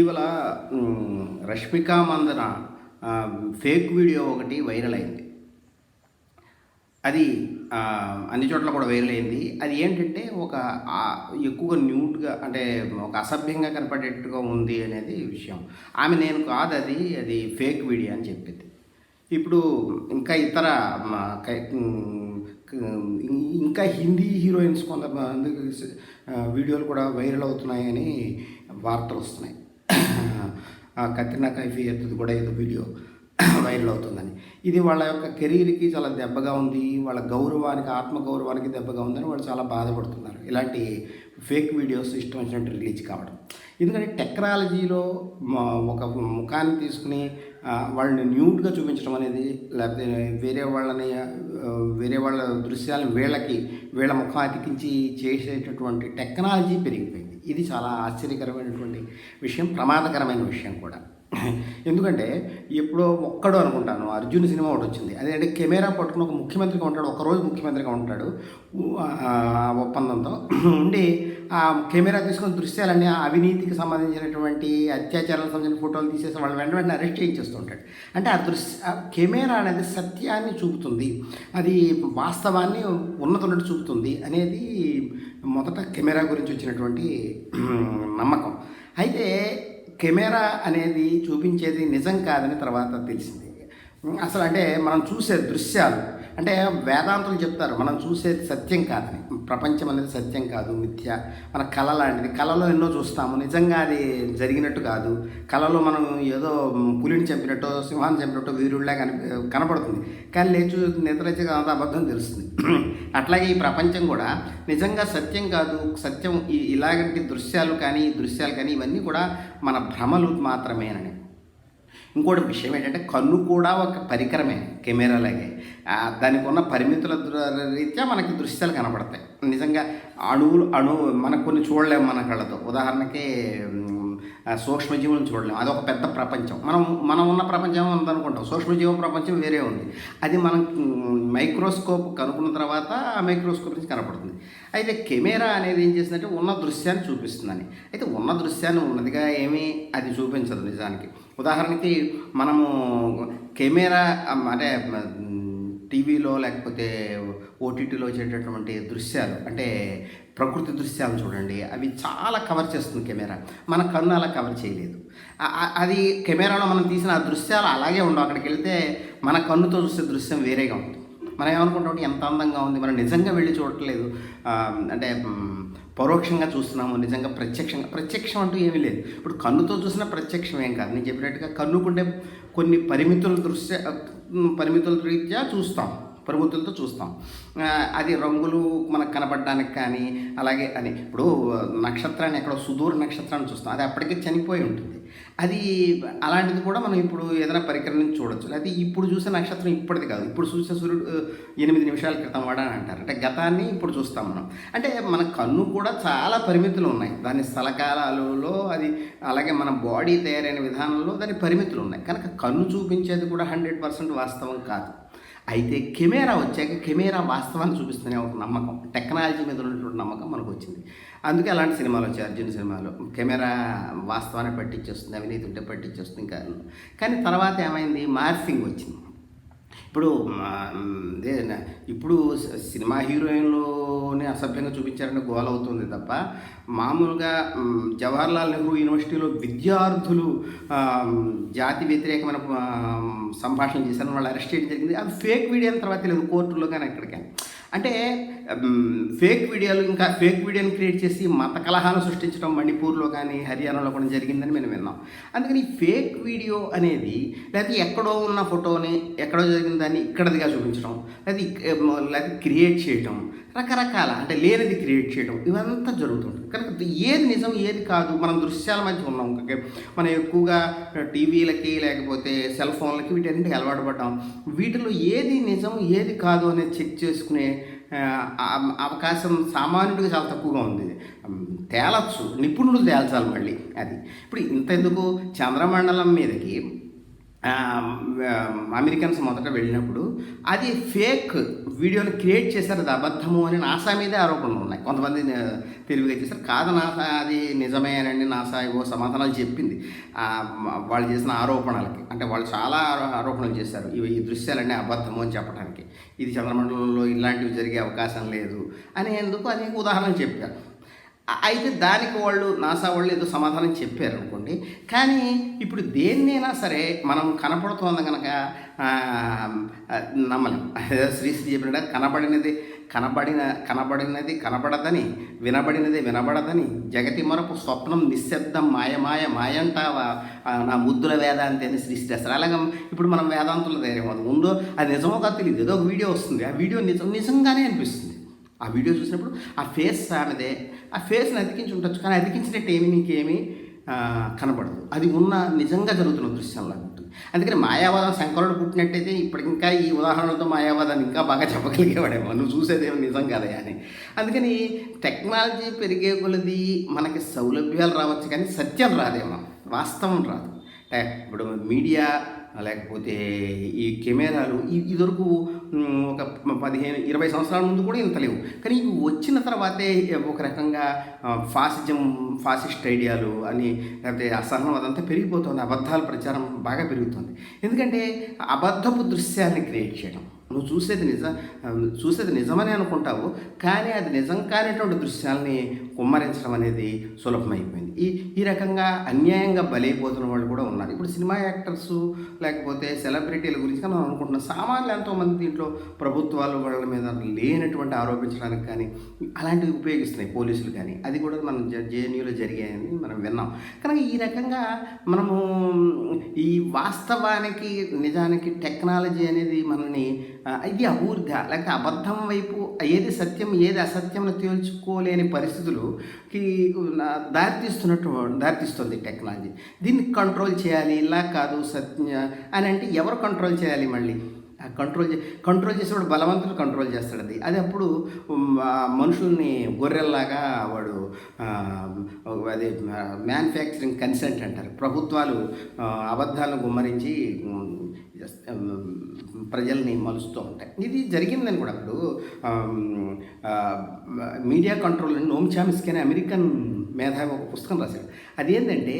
ఇటీవల Rashmika Rashmika Mandanna fake video ఒకటి viral అయింది. అది అన్ని చోట్ల కూడా వైరల్ అయింది. అది ఏంటంటే ఒక ఎక్కువగా న్యూట్గా అంటే ఒక అసభ్యంగా కనపడేట్టుగా ఉంది అనేది విషయం. ఆమె నేను కాదు అది అది ఫేక్ వీడియో అని చెప్పింది. ఇప్పుడు ఇంకా ఇతర ఇంకా హిందీ హీరోయిన్స్ కొంత వీడియోలు కూడా వైరల్ అవుతున్నాయని వార్తలు వస్తున్నాయి. ఆ కత్రినా ఎత్తుది కూడా ఏదో వీడియో వైరల్ అవుతుందని. ఇది వాళ్ళ యొక్క కెరీర్కి చాలా దెబ్బగా ఉంది వాళ్ళ గౌరవానికి ఆత్మగౌరవానికి దెబ్బగా ఉందని వాళ్ళు చాలా బాధపడుతున్నారు. ఇలాంటి ఫేక్ వీడియోస్ ఇష్టం వచ్చినట్టు రిలీజ్ కావడం. ఎందుకంటే టెక్నాలజీలో ఒక ముఖాన్ని తీసుకుని వాళ్ళని న్యూడ్గా చూపించడం అనేది లేకపోతే వేరే వాళ్ళని వేరే వాళ్ళ దృశ్యాలను వీళ్ళకి వీళ్ళ ముఖం అతికించి చేసేటటువంటి టెక్నాలజీ పెరిగిపోయింది. ఇది చాలా ఆశ్చర్యకరమైనటువంటి విషయం ప్రమాదకరమైన విషయం కూడా. ఎందుకంటే ఎప్పుడో ఒక్కడు అనుకుంటాను అర్జున్ సినిమా ఒకటి వచ్చింది. అదేంటే కెమెరా పట్టుకుని ఒక ముఖ్యమంత్రిగా ఉంటాడు ఒకరోజు ముఖ్యమంత్రిగా ఉంటాడు ఒప్పందంతో. ఉండి ఆ కెమెరా తీసుకుని దృశ్యాలన్నీ అవినీతికి సంబంధించినటువంటి అత్యాచారాలకు సంబంధించిన ఫోటోలు తీసేసి వాళ్ళు వెంట వెంటనే అరెస్ట్ చేయించేస్తుంటాడు అంటే ఆ దృశ్య కెమెరా అనేది సత్యాన్ని చూపుతుంది. అది వాస్తవాన్ని ఉన్నతున్నట్టు చూపుతుంది అనేది మొదట కెమెరా గురించి వచ్చినటువంటి నమ్మకం. అయితే కెమెరా అనేది చూపించేది నిజం కాదని తర్వాత తెలిసింది. అసలు అంటే మనం చూసే దృశ్యాలు అంటే వేదాంతులు చెప్తారు మనం చూసేది సత్యం కాదని. ప్రపంచం అనేది సత్యం కాదు మిథ్య. మన కళ లాంటిది. కళలో ఎన్నో చూస్తాము. నిజంగా అది జరిగినట్టు కాదు. కళలో మనం ఏదో పులిని చంపినట్టో సింహాన్ని చంపినట్టో వీరుళ్ళ కని కనపడుతుంది. కానీ లేచు నిద్రచే అంత అబద్ధం తెలుస్తుంది. అట్లాగే ఈ ప్రపంచం కూడా నిజంగా సత్యం కాదు సత్యం ఇలాగంటి ఇలాంటి దృశ్యాలు కానీ దృశ్యాలు కానీ ఇవన్నీ కూడా మన భ్రమలు మాత్రమేనని. ఇంకోటి విషయం ఏంటంటే కన్ను కూడా ఒక పరికరమే కెమెరా లాగే. దానికి ఉన్న పరిమితుల రీత్యా మనకి దృశ్యాలు కనపడతాయి నిజంగా అణువులు అణువు మనకు కొన్ని చూడలేము మన కళ్ళతో. ఉదాహరణకి సూక్ష్మజీవులను చూడలేము. అదొక పెద్ద ప్రపంచం. మనం మనం ఉన్న ప్రపంచం ఉందనుకుంటాం. సూక్ష్మజీవ ప్రపంచం వేరే ఉంది. అది మనం మైక్రోస్కోప్ కనుక్కున్న తర్వాత ఆ మైక్రోస్కోప్ నుంచి కనపడుతుంది. అయితే కెమెరా అనేది ఏం చేసిందంటే ఉన్న దృశ్యాన్ని చూపిస్తుందని. అయితే ఉన్న దృశ్యాన్ని ఉన్నదిగా ఏమీ అది చూపించదు నిజానికి. ఉదాహరణకి మనము కెమెరా అంటే టీవీలో లేకపోతే ఓటీటీలో వచ్చేటటువంటి దృశ్యాలు అంటే ప్రకృతి దృశ్యాలు చూడండి అవి చాలా కవర్ చేస్తుంది కెమెరా. మన కన్ను అలా కవర్ చేయలేదు. అది కెమెరాలో మనం తీసిన ఆ దృశ్యాలు అలాగే ఉండవు. అక్కడికి వెళ్తే మన కన్నుతో చూసే దృశ్యం వేరేగా ఉంటుంది. మనం ఏమనుకుంటాం? ఎంత అందంగా ఉంది? మనం నిజంగా వెళ్ళి చూడట్లేదు. అంటే పరోక్షంగా చూస్తున్నాము నిజంగా ప్రత్యక్షంగా. ప్రత్యక్షం అంటూ ఏమీ లేదు. ఇప్పుడు కన్నుతో చూసినా ప్రత్యక్షం ఏం కాదు. నేను చెప్పినట్టుగా కన్నుకుంటే కొన్ని పరిమితుల దృశ్య పరిమితుల రీత్యా చూస్తాం. పరిమితులతో చూస్తాం. అది రంగులు మనకు కనపడడానికి కానీ అలాగే అని ఇప్పుడు నక్షత్రాన్ని ఎక్కడో సుదూర నక్షత్రాన్ని చూస్తాం. అది అప్పటికే చనిపోయి ఉంటుంది. అది అలాంటిది కూడా మనం ఇప్పుడు ఏదైనా పరికరం నుంచి చూడొచ్చు. లేకపోతే ఇప్పుడు చూసే నక్షత్రం ఇప్పటిది కాదు. ఇప్పుడు చూసే సూర్యుడు ఎనిమిది నిమిషాల క్రితం వాడని అంటారు. అంటే గతాన్ని ఇప్పుడు చూస్తాం మనం. అంటే మన కన్ను కూడా చాలా పరిమితులు ఉన్నాయి. దాని స్థలకాలలో అది అలాగే మన బాడీ తయారైన విధానంలో దాని పరిమితులు ఉన్నాయి. కనుక కన్ను చూపించేది కూడా హండ్రెడ్ పర్సెంట్ వాస్తవం కాదు. అయితే కెమెరా వచ్చాక కెమెరా వాస్తవాన్ని చూపిస్తూనే ఒక నమ్మకం టెక్నాలజీ మీద ఉన్నటువంటి నమ్మకం మనకు వచ్చింది అందుకే అలాంటి సినిమాలు వచ్చాయి అర్జున్ సినిమాలు. కెమెరా వాస్తవాన్ని పట్టించేస్తుంది అవినీతి ఉంటే పట్టించేస్తుంది ఇంకా. కానీ తర్వాత ఏమైంది? మార్సింగ్ వచ్చింది. ఇప్పుడు ఇప్పుడు సినిమా హీరోయిన్లు అసభ్యంగా చూపించారని గోలవుతుంది తప్ప మామూలుగా జవహర్లాల్ నెహ్రూ యూనివర్సిటీలో విద్యార్థులు జాతి వ్యతిరేకమైన సంభాషణ చేశారని వాళ్ళు అరెస్ట్ చేయడం జరిగింది. అది ఫేక్ వీడియో తర్వాత తెలియదు కోర్టులో కానీ ఎక్కడికైనా. అంటే ఫేక్ వీడియోలు ఇంకా ఫేక్ వీడియోని క్రియేట్ చేసి మత కలహాలను సృష్టించడం మణిపూర్లో కానీ హర్యానాలో కూడా జరిగిందని మేము విన్నాం. అందుకని ఫేక్ వీడియో అనేది లేకపోతే ఎక్కడో ఉన్న ఫోటోని ఎక్కడో జరిగిన దాన్ని ఇక్కడదిగా చూపించడం లేకపోతే లేకపోతే క్రియేట్ చేయటం రకరకాల అంటే లేనిది క్రియేట్ చేయడం ఇవంతా జరుగుతుంది కనుక ఏది నిజం ఏది కాదు మనం దృశ్యాల మధ్య ఉన్నాం. మనం ఎక్కువగా టీవీలకి లేకపోతే సెల్ ఫోన్లకి వీటన్నిటికి అలవాటు పడ్డాం. వీటిలో ఏది నిజం ఏది కాదు అనేది చెక్ చేసుకునే అవకాశం సామాన్యుడికి చాలా తక్కువగా ఉంది. తేలచ్చు. నిపుణులు తేల్చాలి మళ్ళీ అది. ఇప్పుడు ఇంత ఎందుకు చంద్రమండలం మీదకి అమెరికన్స్ మొదట వెళ్ళినప్పుడు అది ఫేక్ వీడియోని క్రియేట్ చేశారు అది అబద్ధము అని నాసా మీదే ఆరోపణలు ఉన్నాయి. కొంతమంది తెలివిగా చేశారు. కాదు నాసా అది నిజమేనండి నాసా ఏవో సమాధానాలు చెప్పింది. వాళ్ళు చేసిన ఆరోపణలకి. అంటే వాళ్ళు చాలా ఆరోపణలు చేశారు. ఇవి ఈ దృశ్యాలన్నీ అబద్ధము అని చెప్పడానికి ఇది చంద్రమండలంలో ఇలాంటివి జరిగే అవకాశం లేదు అని ఎందుకు అనేక ఉదాహరణలు చెప్పారు. అయితే దానికి వాళ్ళు నాసా వాళ్ళు ఏదో సమాధానం చెప్పారు అనుకోండి కానీ ఇప్పుడు దేన్నైనా సరే మనం కనపడుతోంది కనుక ఆ, నమ్మలేం. శ్రీశ్రీ చెప్పినట్టు కనబడినది కనబడిన కనబడినది కనబడదని వినబడినది వినబడదని జగతి మరపు స్వప్నం నిశ్శబ్దం మాయమాయ మాయంటావా నా ముద్దుల వేదాంతి అని సృష్టి అసలు అలాగే ఇప్పుడు మనం వేదాంతుల ధైర్యం అది ఉందో అది నిజమో కాదు తెలియదు. ఏదో ఒక వీడియో వస్తుంది. ఆ వీడియో నిజం నిజంగానే అనిపిస్తుంది. ఆ వీడియో చూసినప్పుడు ఆ ఫేస్ ఆమెదే ఆ ఫేస్ని అతికించి ఉండొచ్చు కానీ అతికించినట్టు ఏమి నీకేమీ కనబడదు. అది ఉన్న నిజంగా జరుగుతున్న దృశ్యంలా ఉంటుంది. అందుకని మాయావాదం శంకరుడు పుట్టినట్టయితే ఇప్పుడు ఇంకా ఈ ఉదాహరణతో మాయావాదాన్ని ఇంకా బాగా చెప్పగలిగేవాడేమో. నువ్వు చూసేదేమో నిజం కాదే అని. అందుకని టెక్నాలజీ పెరిగే కొలది మనకి సౌలభ్యాలు రావచ్చు కానీ సత్యం రాదేమో. వాస్తవం రాదు. ఇప్పుడు మీడియా లేకపోతే ఈ కెమెరాలు ఇది వరకు ఒక పదిహేను ఇరవై సంవత్సరాల ముందు కూడా ఇంత లేవు. కానీ ఇవి వచ్చిన తర్వాతే ఒక రకంగా ఫాసిజం ఫాసిస్ట్ ఐడియాలు అని లేకపోతే అసహనం అదంతా పెరిగిపోతుంది. అబద్ధాల ప్రచారం బాగా పెరుగుతుంది. ఎందుకంటే అబద్ధపు దృశ్యాన్ని క్రియేట్ చేయడం. నువ్వు చూసేది నిజం చూసేది నిజమని అనుకుంటావు కానీ అది నిజం కానిటువంటి దృశ్యాల్ని కుమ్మరించడం అనేది సులభమైపోయింది. ఈ ఈ రకంగా అన్యాయంగా బలైపోతున్న వాళ్ళు కూడా ఉన్నారు. ఇప్పుడు సినిమా యాక్టర్స్ లేకపోతే సెలబ్రిటీల గురించి మనం అనుకుంటున్నాం. సామాన్యులు ఎంతోమంది దీంట్లో ప్రభుత్వాలు వాళ్ళ మీద లేనటువంటి ఆరోపించడానికి కానీ అలాంటివి ఉపయోగిస్తున్నాయి పోలీసులు కానీ. అది కూడా మనం జేఎన్యూలో జరిగాయని మనం విన్నాం. కనుక ఈ రకంగా మనము ఈ వాస్తవానికి నిజానికి టెక్నాలజీ అనేది మనల్ని ఇది అబూర్ధ. లేకపోతే అబద్ధం వైపు ఏది సత్యం ఏది అసత్యం తేల్చుకోలేని పరిస్థితులుకి దారితీస్తున్నట్టు దారితీస్తుంది టెక్నాలజీ. దీన్ని కంట్రోల్ చేయాలి ఇలా కాదు సత్య అని అంటే ఎవరు కంట్రోల్ చేయాలి మళ్ళీ? కంట్రోల్ కంట్రోల్ చేసేవాడు బలవంతుడు కంట్రోల్ చేస్తాడు అది. అది అప్పుడు మనుషుల్ని గొర్రెల్లాగా వాడు అదే మ్యానుఫ్యాక్చరింగ్ కన్సెంట్ అంటారు. ప్రభుత్వాలు అబద్ధాలను గుమ్మరించి ప్రజల్ని మలుస్తూ ఉంటాయి. ఇది జరిగిందని కూడా అప్పుడు మీడియా కంట్రోల్ అని నోమ్ చామిస్కి అనే అమెరికన్ మేధావి ఒక పుస్తకం రాశాడు. అదేంటంటే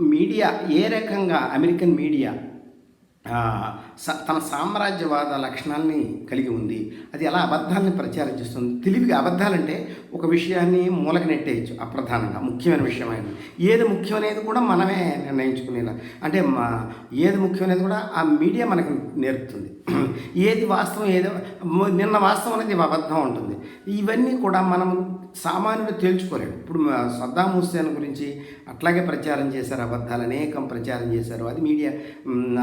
మీడియా ఏ రకంగా అమెరికన్ మీడియా తన సామ్రాజ్యవాద లక్షణాల్ని కలిగి ఉంది. అది ఎలా అబద్ధాలని ప్రచారం చేస్తుంది? తెలివిగా అబద్ధాలంటే ఒక విషయాన్ని మూలక నెట్టేయచ్చు. అప్రధానంగా ముఖ్యమైన విషయమైనది ఏది ముఖ్యమనేది కూడా మనమే నిర్ణయించుకునేలా. అంటే మా ఏది ముఖ్యమనేది కూడా ఆ మీడియా మనకు నేర్పుతుంది. ఏది వాస్తవం ఏదో నిన్న వాస్తవం అనేది అబద్ధం ఉంటుంది. ఇవన్నీ కూడా మనం సామాన్యుడు తేల్చుకోలేడు. ఇప్పుడు సద్దాం హుస్సేన్ గురించి అట్లాగే ప్రచారం చేశారు అబద్ధాలు అనేకం ప్రచారం చేశారు. అది మీడియా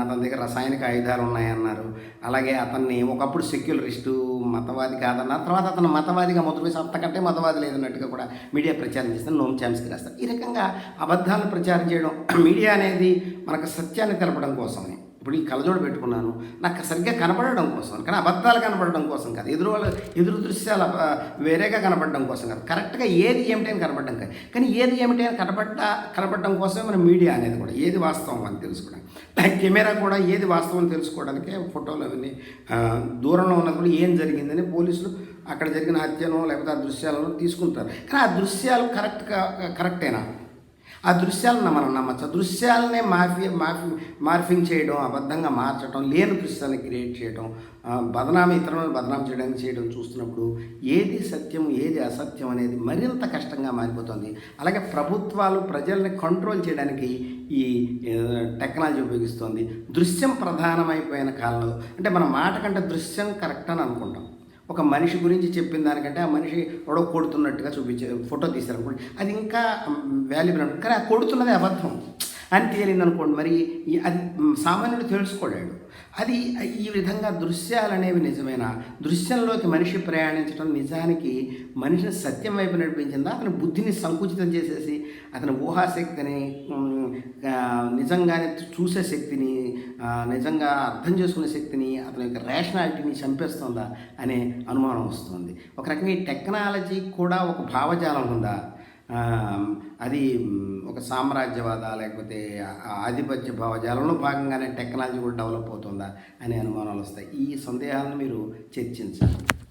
అతని దగ్గర రసాయనిక ఆయుధాలు ఉన్నాయన్నారు. అలాగే అతన్ని ఒకప్పుడు సెక్యులరిస్టు మతవాది కాదన్నారు. తర్వాత అతను మతవాదిగా మొదలుపోయి అంతకంటే మతవాది లేదన్నట్టుగా కూడా మీడియా ప్రచారం చేస్తారు నోమ్ ఛామ్స్కి రాస్తారు. ఈ రకంగా అబద్ధాలను ప్రచారం చేయడం మీడియా అనేది మనకు సత్యాన్ని తెలపడం కోసమే. ఇప్పుడు ఈ కలజోడు పెట్టుకున్నాను. నాకు సరిగ్గా కనపడడం కోసం కానీ అబద్ధాలు కనపడడం కోసం కాదు. ఎదురు వాళ్ళ ఎదురు దృశ్యాలు వేరేగా కనపడడం కోసం కాదు. కరెక్ట్గా ఏది ఏమిటి అని కనపడడం కాదు. కానీ ఏది ఏమిటి అని కనపడ్డ కనపడడం కోసమే మన మీడియా అనేది కూడా ఏది వాస్తవం అని తెలుసుకోవడం. కెమెరా కూడా ఏది వాస్తవం తెలుసుకోవడానికి ఫోటోలు అవన్నీ దూరంలో ఉన్నది కూడా ఏం జరిగిందని పోలీసులు అక్కడ జరిగిన హత్యను లేకపోతే ఆ దృశ్యాలను తీసుకుంటారు. కానీ ఆ దృశ్యాలు కరెక్ట్గా కరెక్టేనా ఆ దృశ్యాలను మనం నమ్మచ్చు. దృశ్యాలనే మార్ఫి మార్ఫి మార్ఫింగ్ చేయడం అబద్ధంగా మార్చడం లేని దృశ్యాలను క్రియేట్ చేయడం బదనామి ఇతరులను బదనాం చేయడం చేయడం చూస్తున్నప్పుడు ఏది సత్యం ఏది అసత్యం అనేది మరింత కష్టంగా మారిపోతుంది. అలాగే ప్రభుత్వాలు ప్రజల్ని కంట్రోల్ చేయడానికి ఈ టెక్నాలజీ ఉపయోగిస్తుంది. దృశ్యం ప్రధానమైపోయిన కాలంలో అంటే మన మాట కంటే దృశ్యం కరెక్ట్ అని అనుకుంటాం. ఒక మనిషి గురించి చెప్పిన దానికంటే ఆ మనిషి ఎవడో కొడుతున్నట్టుగా చూపించే ఫోటో తీశారు. అనుకోండి అది ఇంకా వాల్యుబుల్ అనుకుంటుంది కానీ ఆ కొడుతున్నది అబద్ధం. అని తేలిందనుకోండి మరి ఈ- అది సామాన్యుడు తెలుసుకోలేడు. అది ఈ విధంగా దృశ్యాలు అనేవి నిజమైన? దృశ్యంలోకి మనిషి ప్రయాణించడం నిజానికి మనిషిని సత్యం వైపు నడిపించిందా? అతని బుద్ధిని సంకుచితం చేసేసి అతని ఊహాశక్తిని నిజంగానే చూసే శక్తిని నిజంగా అర్థం చేసుకునే శక్తిని అతని యొక్క రేషనాలిటీని చంపేస్తుందా అనే అనుమానం వస్తుంది. ఒక రకంగా ఈ టెక్నాలజీ కూడా ఒక భావజాలం ఉందా? అది ఒక సామ్రాజ్యవాద లేకపోతే ఆధిపత్య భావజాలంలో భాగంగానే టెక్నాలజీ కూడా డెవలప్ అవుతుందా అనే అనుమానాలు వస్తాయి. ఈ సందేహాలను మీరు చర్చించాలి